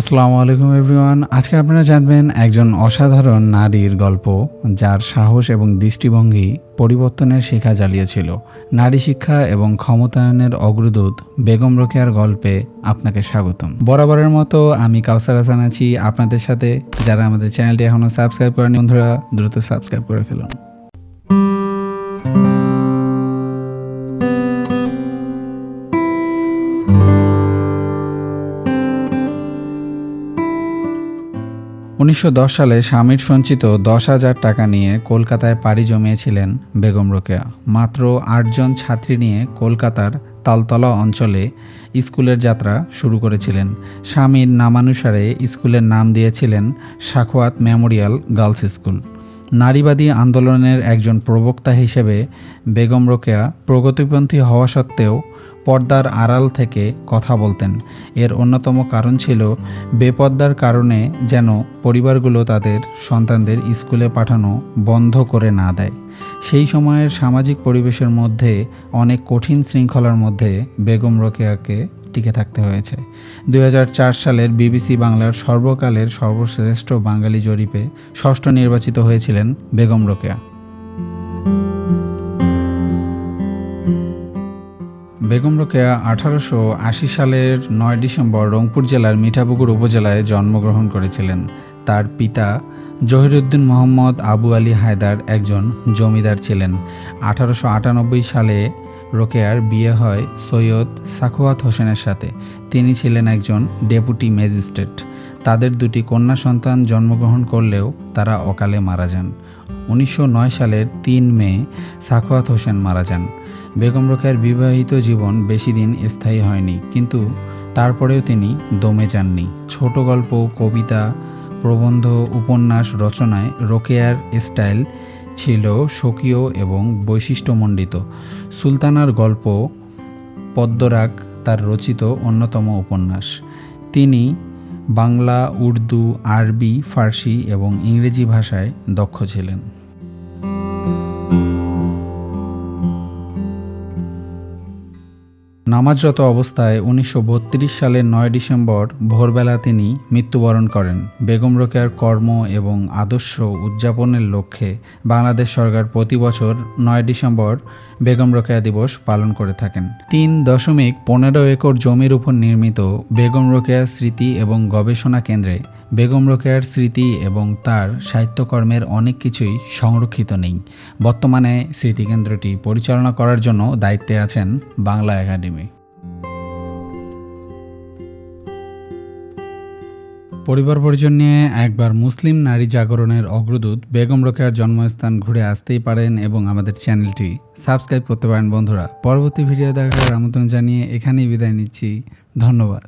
আসসালামু আলাইকুম এভরিওয়ান আজকে আপনারা জানবেন একজন অসাধারণ নারীর গল্প, যার সাহস এবং দৃষ্টিভঙ্গি পরিবর্তনের শিখা জ্বালিয়েছিল। নারী শিক্ষা এবং ক্ষমতায়নের অগ্রদূত বেগম রোকেয়ার গল্পে আপনাকে স্বাগতম। বরাবরের মতো আমি কাউসার হাসান আছি আপনাদের সাথে। যারা আমাদের চ্যানেলটি এখনও সাবস্ক্রাইব করেনি বন্ধুরা, দ্রুত সাবস্ক্রাইব করে ফেলুন। উনিশশো দশ সালে স্বামীর সঞ্চিত দশ হাজার টাকা নিয়ে কলকাতায় পাড়ি জমিয়েছিলেন বেগম রোকেয়া। মাত্র আটজন ছাত্রী নিয়ে কলকাতার তালতলা অঞ্চলে স্কুলের যাত্রা শুরু করেছিলেন। স্বামীর নামানুসারে স্কুলের নাম দিয়েছিলেন সাখোয়াত মেমোরিয়াল গার্লস স্কুল। নারীবাদী আন্দোলনের একজন প্রবক্তা হিসেবে বেগম রোকেয়া প্রগতিপন্থী হওয়া সত্ত্বেও পর্দার আড়াল থেকে কথা বলতেন। এর অন্যতম কারণ ছিল বেপর্দার কারণে যেন পরিবারগুলো তাদের সন্তানদের স্কুলে পাঠানো বন্ধ করে না দেয়। সেই সময়ের সামাজিক পরিবেশের মধ্যে অনেক কঠিন শৃঙ্খলার মধ্যে বেগম রোকেয়াকে টিকে থাকতে হয়েছে। দু হাজার চার সালের বিবিসি বাংলার সর্বকালের সর্বশ্রেষ্ঠ বাঙালি জরিপে ষষ্ঠ নির্বাচিত হয়েছিলেন বেগম রোকেয়া। বেগম রোকেয়া আঠারোশো আশি সালের নয় ডিসেম্বর রংপুর জেলার মিঠাপুকুর উপজেলায় জন্মগ্রহণ করেছিলেন। তার পিতা জহিরুদ্দিন মোহাম্মদ আবু আলী হায়দার একজন জমিদার ছিলেন। আঠারোশো আটানব্বই সালে রোকেয়ার বিয়ে হয় সৈয়দ সাখোয়াত হোসেনের সাথে। তিনি ছিলেন একজন ডেপুটি ম্যাজিস্ট্রেট। তাদের দুটি কন্যা সন্তান জন্মগ্রহণ করলেও তারা অকালে মারা যান। উনিশশো নয় সালের তিন মে সাখোয়াত হোসেন মারা যান। বেগম রোকেয়ার বিবাহিত জীবন বেশি দিন স্থায়ী হয়নি, কিন্তু তারপরেও তিনি দমে যাননি। ছোট গল্প, কবিতা, প্রবন্ধ, উপন্যাস রচনায় রোকেয়ার স্টাইল ছিল স্বকীয় এবং বৈশিষ্ট্যমণ্ডিত। সুলতানার গল্প পদ্মরাগ তার রচিত অন্যতম উপন্যাস। তিনি বাংলা, উর্দু, আরবি, ফার্সি এবং ইংরেজি ভাষায় দক্ষ ছিলেন। নামাজরত অবস্থায় উনিশশো বত্রিশ সালের নয় ডিসেম্বর ভোরবেলা তিনি মৃত্যুবরণ করেন। বেগম রোকেয়ার কর্ম এবং আদর্শ উদযাপনের লক্ষ্যে বাংলাদেশ সরকার প্রতি বছর নয় ডিসেম্বর বেগম রোকেয়া দিবস পালন করে থাকেন। তিন দশমিক পনেরো একর জমির উপর নির্মিত বেগম রোকেয়া স্মৃতি এবং গবেষণা কেন্দ্রে বেগম রোকেয়ার স্মৃতি এবং তার সাহিত্যকর্মের অনেক কিছুই সংরক্ষিত নেই। বর্তমানে স্মৃতিকেন্দ্রটি পরিচালনা করার জন্য দায়িত্বে আছেন বাংলা একাডেমি। পরিবার পরিজন নিয়ে একবার মুসলিম নারী জাগরণের অগ্রদূত বেগম রোকেয়ার জন্মস্থান ঘুরে আসতেই পারেন এবং আমাদের চ্যানেলটি সাবস্ক্রাইব করতে পারেন বন্ধুরা। পরবর্তী ভিডিও দেখার আমন্ত্রণ জানিয়ে এখানেই বিদায় নিচ্ছি। ধন্যবাদ।